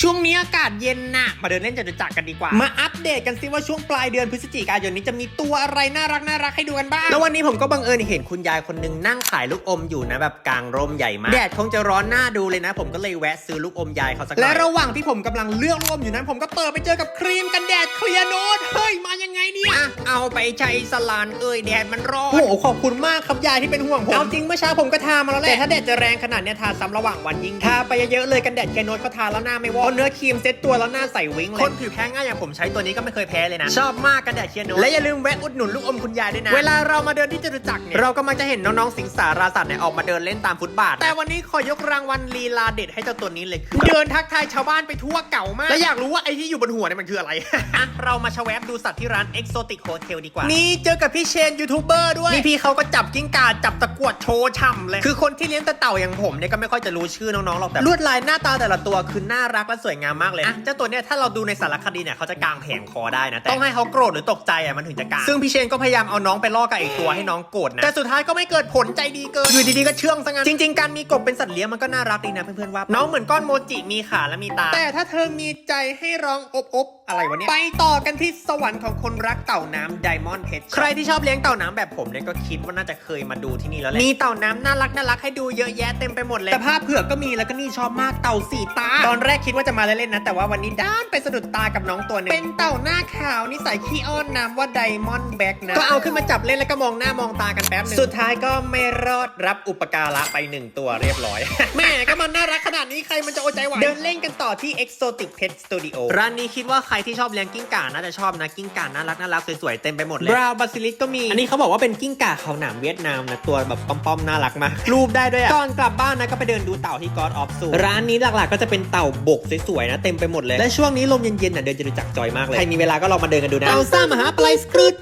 ช่วงนี้อากาศเย็นน่ะมาเดินเล่นจตุจักรกันดีกว่า มาอัปเดตกันซิว่าช่วงปลายเดือนพฤศจิกายนนี้จะมีตัวอะไรน่ารักน่ารักให้ดูกันบ้าง แล้ววันนี้ผมก็บังเอิญเห็นคุณยายคนหนึงนั่งขายลูกอมอยู่นะแบบกลางร่มใหญ่มาก แดดคงจะร้อนหน้าดูเลยนะ ผมก็เลยแวะซื้อลูกอมยายเขาสักหน่อยและระหว่างที่ผมกำลังเลือกลูกอมอยู่นั้น ผมก็เปิดไปเจอกับครีมกันแดดเคลียร์โนตเฮ้ยมายังไง เนี่ยอะเอาไปใช้สลานเอ้ยแดดมันร้อนโอ้โหขอบคุณมากครับยายที่เป็นห่วงผมเอาจริงเมื่อเช้าผมก็ทามาแล้วแหละแต่ถ้าแดดจะแรงขนาดเนี้ยทาซ้ำระหว่างวันยิ่งทาไปเยอะๆเลยกันแดดเคโนตเขาทาแล้วหน้าไม่วอกเพราะเนื้อครีมเซ็ตตัวแล้วหน้าใสวิ้งเลยคนผิวแพ้ง่ายอย่างผมใช้ตัวนี้ก็ไม่เคยแพ้เลยนะชอบมากกันแดดเคโนตและอย่าลืมแวะอุดหนุนลูกอมคุณยายด้วยนะเวลาเรามาเดินที่จตุจักรเนี่ยเราก็มักจะเห็นน้องๆสิงสาราสัตว์เนี่ยออกมาเดินเล่นตามฟุตบาท แต่วันนี้ขอยกรางวัลลีลาเด็ดให้เจ้าตัวนี้เลยคือเดินทักทายชาวบ้านไปทั่วเก่ามากและอยากรู้ว่าไอ้ที่อยู่บนหัวเนี่ยมันคืออะไรอะเรามาชะแวบดูสัตว์ที่ร้าน Exotic Hotel ดีกว่า นี่เจอกับพี่เชนยูทูบเบอร์ด้วยนี่พี่เขาก็จับกิ้งก่าจับตะกรวดโชว์ช่ำเลย คือคนที่เลี้ยงแต่เต่าอย่างผมเนี่ยก็ไม่ค่อยจะรู้ชื่อน้องๆหรอกแต่ลวดลายหน้าตาแต่ละตัวคือน่ารักและสวยงามมากเลยอะเจ้าตัวเนี่ยถ้าเราดูในสารคดีเนี่ยเขาจะกางแผงคอได้นะแต่ต้องให้เขาโกรธหรือตกใจอะมันถึงจะกางซึ่งพี่เชนก็พยายามเอาน้องไปล่อกับไอีกตัวให้น้องโกรธนะแต่สุดท้ายก็ไม่เกิดผลใจดีเกินอยู่ดีๆก็เชื่องซะงั้นจริงๆการมีกบเป็นสัตว์เลี้ยงมันก็น่ารักดีนะเพื่อนๆว่าน้องเหมือนก้อนโมจิมีขาและมีตา แต่ถ้าเธอมีใจให้ร้องอบอบอะไรวะเนี่ยไปต่อกันที่สวรรค์ของคนรักเต่าน้ำไดมอนด์เพชรใครที่ชอบเลี้ยงเต่าน้ำแบบผมเนี่ยก็คิดว่าน่าจะเคยมาดูที่นี่แล้วแหละ มีเต่าน้ำน่ารักน่ารักให้ดูเยอะแยะเต็มไปหมดเลย แต่ภาพเผือกก็มีแล้วก็นี่ชอบมากเต่าสีตา ตอนแรกคิดว่าจะมาเล่นๆนะ แต่ว่าวันนี้ด้านไปสะดุดตากับน้องตัวหนึง เป็นเต่าหน้าขาวนิสัยขี้อ้อนนามว่าไดมอนด์แบ็กนะ ก็เอาขึ้นมาจับเล่นแล้วก็มองหน้ามองตากันแป๊บนึง สุดท้ายก็ไม่รอดรับอุปการะไปหนึ่งตัวเรียบร้อย แม่ก็มันน่ารักขนาดนี้ใครมันจะอดใจไหว เดินเล่นกันต่อที่ Exotic Pet Studio ร้านนี้คิดว่าใครที่ชอบเลี้ยงกิ้งก่าน่าจะชอบนะกิ้งก่าน่ารักน่ารักสวยๆเต็มไปหมดเลยบราวบาซิลิสก็มี อันนี้เขาบอกว่าเป็นกิ้งก่าเขาหนามเวียดนามนะตัวแบบป้อมๆน่ารักมาก รูปได้ด้วยอะก่อนกลับบ้านนะก็ไปเดินดูเต่าที่ God of Zoo ร้านนี้หลักๆก็จะเป็นเต่าบกสวยๆนะเต็มไปหมดเลยและช่วงนี้ลมเย็นๆน่ะเดินจะดูจักจอยมากเลยใครมีเวลาก็ลองมาเดินกันดูนะเต่าซ่ามหาปลายสกรึด